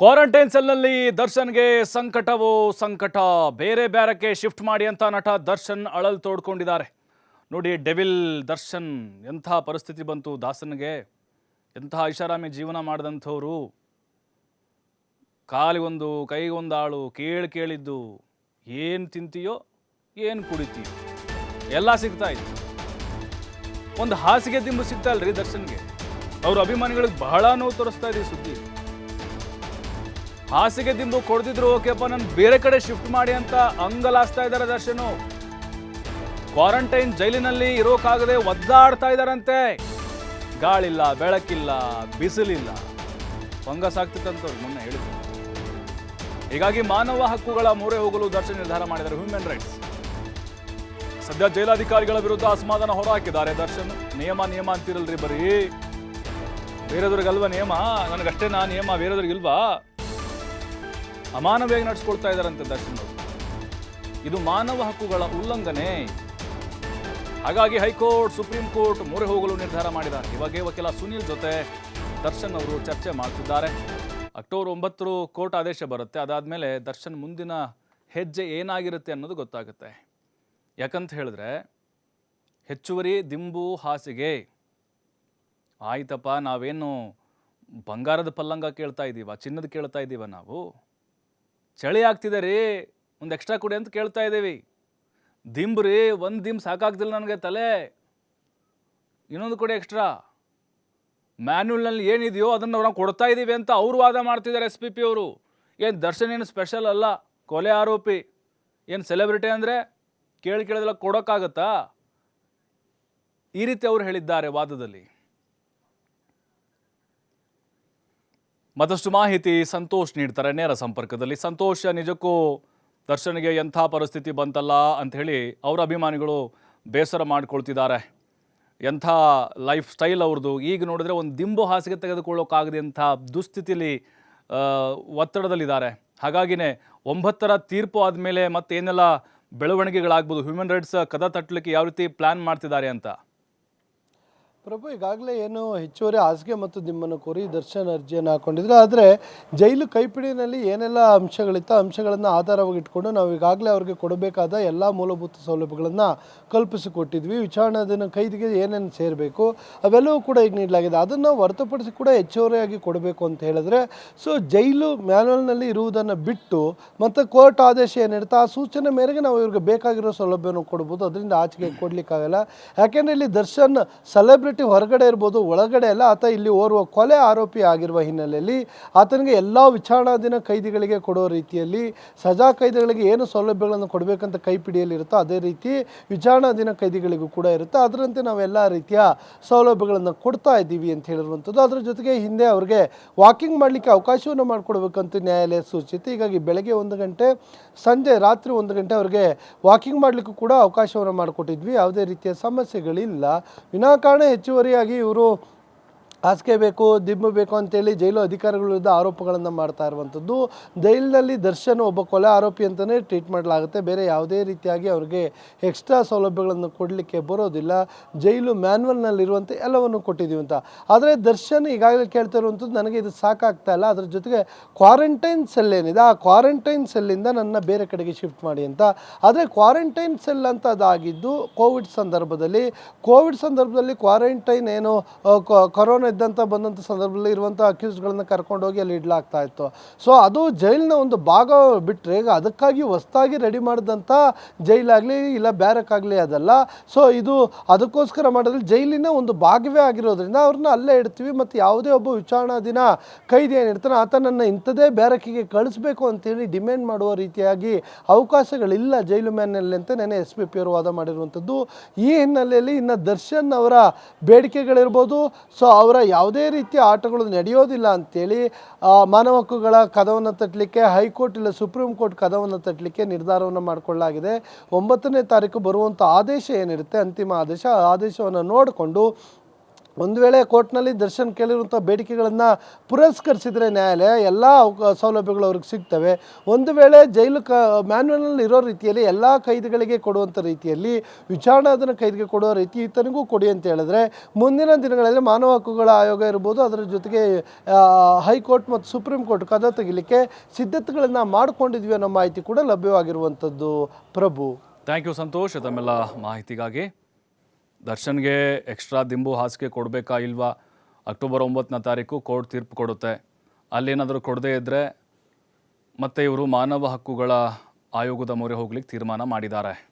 Quarantine ಸೆಲ್ನಲ್ಲಿ ದರ್ಶನ್ಗೆ ಸಂಕಟವೋ ಸಂಕಟ, ಬೇರೆ ಬ್ಯಾರಕ್ಕೆ ಶಿಫ್ಟ್ ಮಾಡಿ ಅಂತ ನಟ ದರ್ಶನ್ ಅಳಲ್ ತೋಡ್ಕೊಂಡಿದ್ದಾರೆ. ನೋಡಿ, ಡೆವಿಲ್ ದರ್ಶನ್, ಎಂಥ ಪರಿಸ್ಥಿತಿ ಬಂತು ದಾಸನ್ಗೆ? ಎಂಥ ಐಷಾರಾಮಿ ಜೀವನ ಮಾಡಿದಂಥವ್ರು? ಕಾಲಿಗೊಂದು, ಕೈಗೊಂದು ಆಳು, ಕೇಳಿ ಕೇಳಿದ್ದು ಏನು ತಿಂತೀಯೋ, ಏನು ಕುಡಿತೀಯೋ? ಎಲ್ಲ ಸಿಗ್ತಾ ಇತ್ತು. ಒಂದು ಹಾಸಿಗೆ ದಿಂಬು ಸಿಗ್ತಾ ಇಲ್ರಿ ದರ್ಶನ್ಗೆ. ಅವ್ರ ಅಭಿಮಾನಿಗಳಿಗೆ ಬಹಳ ನೋವು ತೋರಿಸ್ತಾ ಇದೆ ಸುದ್ದಿ. ಹಾಸಿಗೆ ದಿಂಬು ಕೊಡ್ದಿದ್ರು ಓಕೆಪ್ಪ ನಾನು ಬೇರೆ ಕಡೆ ಶಿಫ್ಟ್ ಮಾಡಿ ಅಂತ ಅಂಗಲಾಸ್ತಾ ಇದ್ದಾರೆ ದರ್ಶನು. ಕ್ವಾರಂಟೈನ್ ಜೈಲಿನಲ್ಲಿ ಇರೋಕಾಗದೆ ಒದ್ದಾಡ್ತಾ ಇದ್ದಾರಂತೆ. ಗಾಳಿಲ್ಲ, ಬೆಳಕಿಲ್ಲ, ಬಿಸಿಲಿಲ್ಲ. ಫಂಗಸ್ ಆಗ್ತಿತ್ತಂತ ಮೊನ್ನೆ ಹೇಳಿದ್ರು. ಹೀಗಾಗಿ ಮಾನವ ಹಕ್ಕುಗಳ ಮೂರೆ ಹೋಗಲು ದರ್ಶನ ನಿರ್ಧಾರ ಮಾಡಿದ್ದಾರೆ ಹ್ಯೂಮನ್ ರೈಟ್ಸ್ ಸದ್ಯ ಜೈಲಾಧಿಕಾರಿಗಳ ವಿರುದ್ಧ ಅಸಮಾಧಾನ ಹೊರಹಾಕಿದ್ದಾರೆ ದರ್ಶನ್. ನಿಯಮ ನಿಯಮ ಅಂತಿರಲ್ರಿ ಬರೀ. ಬೇರೆಯವ್ರಿಗಲ್ವಾ ನಿಯಮ? ನನಗಷ್ಟೇ ನಾ ನಿಯಮ? ಬೇರೆಯವ್ರಿಗಿಲ್ವಾ ಅಮಾನವವಾಗಿ ನಡೆಸ್ಕೊಳ್ತಾ ಇದ್ದಾರಂತೆ ದರ್ಶನ್ ಇದು ಮಾನವ ಹಕ್ಕುಗಳ ಉಲ್ಲಂಘನೆ. ಹಾಗಾಗಿ ಹೈಕೋರ್ಟ್, ಸುಪ್ರೀಂ ಕೋರ್ಟ್ ಮೊರೆ ಹೋಗಲು ನಿರ್ಧಾರ ಮಾಡಿದ್ದಾರೆ. ಇವಾಗ ವಕೀಲ ಸುನೀಲ್ ಜೊತೆ ದರ್ಶನ್ ಅವರು ಚರ್ಚೆ ಮಾಡ್ತಿದ್ದಾರೆ. ಅಕ್ಟೋಬರ್ ಒಂಬತ್ತರು ಕೋರ್ಟ್ ಆದೇಶ ಬರುತ್ತೆ. ಅದಾದಮೇಲೆ ದರ್ಶನ್ ಮುಂದಿನ ಹೆಜ್ಜೆ ಏನಾಗಿರುತ್ತೆ ಅನ್ನೋದು ಗೊತ್ತಾಗುತ್ತೆ. ಯಾಕಂತ ಹೇಳಿದ್ರೆ, ಹೆಚ್ಚುವರಿ ದಿಂಬು ಹಾಸಿಗೆ. ಆಯ್ತಪ್ಪ, ನಾವೇನು ಬಂಗಾರದ ಪಲ್ಲಂಗ ಕೇಳ್ತಾ ಇದ್ದೀವ ಚಿನ್ನದ ಕೇಳ್ತಾ ಇದ್ದೀವ ನಾವು? ಚಳಿ ಆಗ್ತಿದೆ ರೀ. ಒಂದು ಎಕ್ಸ್ಟ್ರಾ ಕೊಡಿ ಅಂತ ಕೇಳ್ತಾ ಇದ್ದೀವಿ. ದಿಂಬು ರೀ, ಒಂದು ದಿಂಬು ಸಾಕಾಗ್ತಿಲ್ಲ ನನಗೆ ತಲೆ. ಇನ್ನೊಂದು ಕೊಡಿ ಎಕ್ಸ್ಟ್ರಾ ಮ್ಯಾನ್ಯಲ್ನಲ್ಲಿ ಏನಿದೆಯೋ ಅದನ್ನು ನಾವು ಕೊಡ್ತಾ ಇದ್ದೀವಿ ಅಂತ ಅವರು ವಾದ ಮಾಡ್ತಿದ್ದಾರೆ ಎಸ್ ಪಿ ಪಿ ಅವರು. ಏನು ದರ್ಶನ್ ಏನು ಸ್ಪೆಷಲ್ ಅಲ್ಲ, ಕೊಲೆ ಆರೋಪಿ. ಏನು ಸೆಲೆಬ್ರಿಟಿ ಅಂದರೆ ಕೇಳಿ ಕೇಳಿದೆಲ್ಲ ಕೊಡೋಕ್ಕಾಗತ್ತಾ? ಈ ರೀತಿ ಅವರು ಹೇಳಿದ್ದಾರೆ ವಾದದಲ್ಲಿ. ಮತ್ತಷ್ಟು ಮಾಹಿತಿ ಸಂತೋಷ್ ನೀಡ್ತಾರೆ ನೇರ ಸಂಪರ್ಕದಲ್ಲಿ. ಸಂತೋಷ, ನಿಜಕ್ಕೂ ದರ್ಶನ್ಗೆ ಎಂಥ ಪರಿಸ್ಥಿತಿ ಬಂತಲ್ಲ ಅಂತ ಹೇಳಿ ಅವರ ಅಭಿಮಾನಿಗಳು ಬೇಸರ ಮಾಡ್ಕೊಳ್ತಿದ್ದಾರೆ. ಎಂಥ ಲೈಫ್ ಸ್ಟೈಲ್ ಅವ್ರದ್ದು. ಈಗ ನೋಡಿದ್ರೆ ಒಂದು ದಿಂಬು ಹಾಸಿಗೆ ತೆಗೆದುಕೊಳ್ಳೋಕ್ಕಾಗದೆ ಅಂಥ ದುಸ್ಥಿತಿಲಿ ಒತ್ತಡದಲ್ಲಿದ್ದಾರೆ. ಹಾಗಾಗಿನೇ ಒಂಬತ್ತರ ತೀರ್ಪು ಆದಮೇಲೆ ಮತ್ತೇನೆಲ್ಲ ಬೆಳವಣಿಗೆಗಳಾಗ್ಬೋದು. ಹ್ಯೂಮನ್ ರೈಟ್ಸ್ ಕದ ತಟ್ಟಲಿಕ್ಕೆ ಯಾವ ರೀತಿ ಪ್ಲ್ಯಾನ್ ಮಾಡ್ತಿದ್ದಾರೆ ಅಂತ? ಪ್ರಭು, ಈಗಾಗಲೇ ಏನು ಹೆಚ್ಚುವರಿ ಹಾಸಿಗೆ ಮತ್ತು ನಿಮ್ಮನ್ನು ಕೋರಿ ದರ್ಶನ್ ಅರ್ಜಿಯನ್ನು ಹಾಕೊಂಡಿದ್ರು. ಆದರೆ ಜೈಲು ಕೈಪಿಡಿನಲ್ಲಿ ಏನೆಲ್ಲ ಅಂಶಗಳಿತ್ತು ಅಂಶಗಳನ್ನು ಆಧಾರವಾಗಿ ಇಟ್ಕೊಂಡು ನಾವು ಈಗಾಗಲೇ ಅವರಿಗೆ ಕೊಡಬೇಕಾದ ಎಲ್ಲ ಮೂಲಭೂತ ಸೌಲಭ್ಯಗಳನ್ನು ಕಲ್ಪಿಸಿಕೊಟ್ಟಿದ್ವಿ. ವಿಚಾರಣಾಧೀನ ಕೈದಿಗೆ ಏನೇನು ಸೇರಬೇಕು ಅವೆಲ್ಲವೂ ಕೂಡ ಈಗ ನೀಡಲಾಗಿದೆ. ಅದನ್ನು ಹೊರತುಪಡಿಸಿ ಕೂಡ ಹೆಚ್ಚುವರಿಯಾಗಿ ಕೊಡಬೇಕು ಅಂತ ಹೇಳಿದ್ರೆ, ಸೊ ಜೈಲು ಮ್ಯಾನುವಲ್ನಲ್ಲಿ ಇರುವುದನ್ನು ಬಿಟ್ಟು ಮತ್ತು ಕೋರ್ಟ್ ಆದೇಶ ಏನಿರುತ್ತೆ ಆ ಸೂಚನೆ ಮೇರೆಗೆ ನಾವು ಇವ್ರಿಗೆ ಬೇಕಾಗಿರೋ ಸೌಲಭ್ಯವನ್ನು ಕೊಡ್ಬೋದು. ಅದರಿಂದ ಆಚೆಗೆ ಕೊಡಲಿಕ್ಕಾಗಲ್ಲ. ಯಾಕೆಂದರೆ ಇಲ್ಲಿ ದರ್ಶನ್ ಸೆಲೆಬ್ರಿಟಿ ಹೊರಗಡೆ ಇರ್ಬೋದು, ಒಳಗಡೆ ಅಲ್ಲ, ಆತ ಇಲ್ಲಿ ಓರ್ವ ಕೊಲೆ ಆರೋಪಿ ಆಗಿರುವ ಹಿನ್ನೆಲೆಯಲ್ಲಿ ಆತನಿಗೆ ಎಲ್ಲ ವಿಚಾರಣಾಧೀನ ಕೈದಿಗಳಿಗೆ ಕೊಡೋ ರೀತಿಯಲ್ಲಿ, ಸಜಾ ಕೈದಿಗಳಿಗೆ ಏನು ಸೌಲಭ್ಯಗಳನ್ನು ಕೊಡಬೇಕಂತ ಕೈಪಿಡಿಯಲ್ಲಿ ಇರುತ್ತೋ ಅದೇ ರೀತಿ ವಿಚಾರಣಾಧೀನ ಕೈದಿಗಳಿಗೂ ಕೂಡ ಇರುತ್ತೆ. ಅದರಂತೆ ನಾವೆಲ್ಲ ರೀತಿಯ ಸೌಲಭ್ಯಗಳನ್ನು ಕೊಡ್ತಾ ಇದ್ದೀವಿ ಅಂತ ಹೇಳಿರುವಂಥದ್ದು. ಅದರ ಜೊತೆಗೆ ಹಿಂದೆ ಅವರಿಗೆ ವಾಕಿಂಗ್ ಮಾಡಲಿಕ್ಕೆ ಅವಕಾಶವನ್ನು ಮಾಡಿಕೊಡ್ಬೇಕಂತ ನ್ಯಾಯಾಲಯ ಸೂಚಿಸಿತ್ತು. ಹೀಗಾಗಿ ಬೆಳಗ್ಗೆ ಒಂದು ಗಂಟೆ, ಸಂಜೆ ರಾತ್ರಿ ಒಂದು ಗಂಟೆ ಅವರಿಗೆ ವಾಕಿಂಗ್ ಮಾಡಲಿಕ್ಕೂ ಕೂಡ ಅವಕಾಶವನ್ನು ಮಾಡಿಕೊಟ್ಟಿದ್ವಿ. ಯಾವುದೇ ರೀತಿಯ ಸಮಸ್ಯೆಗಳಿಲ್ಲ. ವಿನಾಕಾರಣ ಹೆಚ್ಚುವರಿಯಾಗಿ ಇವರು ಹಾಸಿಗೆ ಬೇಕು ದಿಮ್ಮು ಬೇಕು ಅಂತೇಳಿ ಜೈಲು ಅಧಿಕಾರಿಗಳ ವಿರುದ್ಧ ಆರೋಪಗಳನ್ನು ಮಾಡ್ತಾ ಇರುವಂಥದ್ದು. ಜೈಲಿನಲ್ಲಿ ದರ್ಶನ್ ಒಬ್ಬ ಕೊಲೆ ಆರೋಪಿ ಅಂತಲೇ ಟ್ರೀಟ್ ಮಾಡಲಾಗುತ್ತೆ. ಬೇರೆ ಯಾವುದೇ ರೀತಿಯಾಗಿ ಅವ್ರಿಗೆ ಎಕ್ಸ್ಟ್ರಾ ಸೌಲಭ್ಯಗಳನ್ನು ಕೊಡಲಿಕ್ಕೆ ಬರೋದಿಲ್ಲ. ಜೈಲು ಮ್ಯಾನ್ವಲ್ನಲ್ಲಿರುವಂಥ ಎಲ್ಲವನ್ನು ಕೊಟ್ಟಿದ್ದೀವಿ ಅಂತ. ಆದರೆ ದರ್ಶನ್ ಈಗಾಗಲೇ ಕೇಳ್ತಾ ಇರುವಂಥದ್ದು, ನನಗೆ ಇದು ಸಾಕಾಗ್ತಾ ಇಲ್ಲ. ಅದ್ರ ಜೊತೆಗೆ ಕ್ವಾರಂಟೈನ್ ಸೆಲ್ ಏನಿದೆ, ಆ ಕ್ವಾರಂಟೈನ್ ಸೆಲ್ಲಿಂದ ನನ್ನ ಬೇರೆ ಕಡೆಗೆ ಶಿಫ್ಟ್ ಮಾಡಿ ಅಂತ. ಆದರೆ ಕ್ವಾರಂಟೈನ್ ಸೆಲ್ ಅಂತ ಅದಾಗಿದ್ದು ಕೋವಿಡ್ ಸಂದರ್ಭದಲ್ಲಿ ಕೋವಿಡ್ ಸಂದರ್ಭದಲ್ಲಿ ಕ್ವಾರಂಟೈನ್ ಏನು ಕೊರೋನಾ ಇದ್ದಂಥ ಬಂದಂಥ ಸಂದರ್ಭದಲ್ಲಿ ಇರುವಂಥ ಕರ್ಕೊಂಡು ಕರ್ಕೊಂಡೋಗಿ ಅಲ್ಲಿ ಇಡ್ಲಾಗ್ತಾ ಇತ್ತು. ಸೊ ಅದು ಜೈಲಿನ ಒಂದು ಭಾಗ ಬಿಟ್ಟರೆ ಈಗ ಅದಕ್ಕಾಗಿ ಹೊಸ್ದಾಗಿ ರೆಡಿ ಮಾಡಿದಂಥ ಜೈಲಾಗಲಿ ಇಲ್ಲ ಬ್ಯಾರಕ್ ಆಗಲಿ ಅದಲ್ಲ. ಸೊ ಇದು ಅದಕ್ಕೋಸ್ಕರ ಮಾಡಿದ್ರೆ ಜೈಲಿನ ಒಂದು ಭಾಗವೇ ಆಗಿರೋದ್ರಿಂದ ಅವ್ರನ್ನ ಅಲ್ಲೇ ಇಡ್ತೀವಿ ಮತ್ತು ಯಾವುದೇ ಒಬ್ಬ ವಿಚಾರಣಾ ದಿನ ಕೈದಿ ಏನಿರ್ತಾನೆ ಆತನನ್ನು ಇಂಥದೇ ಬ್ಯಾರಕಿಗೆ ಕಳಿಸ್ಬೇಕು ಅಂತೇಳಿ ಡಿಮ್ಯಾಂಡ್ ಮಾಡುವ ರೀತಿಯಾಗಿ ಅವಕಾಶಗಳಿಲ್ಲ ಜೈಲು ಮ್ಯಾನಲ್ಲಿ ಅಂತ ನೆನೆ ಎಸ್ ಪಿ ಪಿ ಅವರು ವಾದ ಮಾಡಿರುವಂಥದ್ದು. ಈ ಹಿನ್ನೆಲೆಯಲ್ಲಿ ಇನ್ನು ದರ್ಶನ್ ಅವರ ಬೇಡಿಕೆಗಳಿರ್ಬೋದು. ಸೊ ಅವರ ಯಾವುದೇ ರೀತಿಯ ಆಟಗಳು ನಡೆಯೋದಿಲ್ಲ ಅಂತೇಳಿ ಮಾನವ ಹಕ್ಕುಗಳ ಕದವನ್ನು ತಟ್ಟಲಿಕ್ಕೆ ಹೈಕೋರ್ಟ್ ಇಲ್ಲ ಸುಪ್ರೀಂ ಕೋರ್ಟ್ ಕದವನ್ನು ತಟ್ಟಲಿಕ್ಕೆ ನಿರ್ಧಾರವನ್ನು ಮಾಡಿಕೊಳ್ಳಲಾಗಿದೆ. ಒಂಬತ್ತನೇ ತಾರೀಕು ಬರುವಂಥ ಆದೇಶ ಏನಿರುತ್ತೆ, ಅಂತಿಮ ಆದೇಶ, ಆ ಆದೇಶವನ್ನು ನೋಡಿಕೊಂಡು ಒಂದು ವೇಳೆ ಕೋರ್ಟ್ನಲ್ಲಿ ದರ್ಶನ್ ಕೇಳಿರುವಂಥ ಬೇಡಿಕೆಗಳನ್ನು ಪುರಸ್ಕರಿಸಿದರೆ ನ್ಯಾಯಾಲಯ, ಎಲ್ಲ ಸೌಲಭ್ಯಗಳು ಅವ್ರಿಗೆ ಸಿಗ್ತವೆ. ಒಂದು ವೇಳೆ ಜೈಲು ಕ ಮ್ಯಾನ್ಯಲ್ನಲ್ಲಿ ಇರೋ ರೀತಿಯಲ್ಲಿ ಎಲ್ಲ ಕೈದಿಗಳಿಗೆ ಕೊಡುವಂಥ ರೀತಿಯಲ್ಲಿ ವಿಚಾರಣಾಧೀನ ಕೈದಿಗೆ ಕೊಡುವ ರೀತಿ ಈತನಿಗೂ ಕೊಡಿ ಅಂತ ಹೇಳಿದ್ರೆ, ಮುಂದಿನ ದಿನಗಳಲ್ಲಿ ಮಾನವ ಹಕ್ಕುಗಳ ಆಯೋಗ ಇರ್ಬೋದು, ಅದರ ಜೊತೆಗೆ ಹೈಕೋರ್ಟ್ ಮತ್ತು ಸುಪ್ರೀಂ ಕೋರ್ಟ್ ಕದ ತೆಗಿಲಿಕ್ಕೆ ಸಿದ್ಧತೆಗಳನ್ನು ಮಾಡಿಕೊಂಡಿದ್ವಿ ಅನ್ನೋ ಮಾಹಿತಿ ಕೂಡ ಲಭ್ಯವಾಗಿರುವಂಥದ್ದು. ಪ್ರಭು. ಥ್ಯಾಂಕ್ ಯು ಸಂತೋಷ್, ತಮ್ಮೆಲ್ಲ ಮಾಹಿತಿಗಾಗಿ. ದರ್ಶನ್ಗೆ ಎಕ್ಸ್ಟ್ರಾ ದಿಂಬು ಹಾಸಿಗೆ ಕೊಡಬೇಕಾ ಇಲ್ವಾ? ಅಕ್ಟೋಬರ್ ಒಂಬತ್ತನೇ ತಾರೀಕು ಕೋರ್ಟ್ ತೀರ್ಪು ಕೊಡುತ್ತೆ. ಅಲ್ಲೇನಾದರೂ ಕೊಡದೇ ಇದ್ದರೆ ಮತ್ತೆ ಇವರು ಮಾನವ ಹಕ್ಕುಗಳ ಆಯೋಗದ ಮೊರೆ ಹೋಗ್ಲಿಕ್ಕೆ ತೀರ್ಮಾನ ಮಾಡಿದ್ದಾರೆ.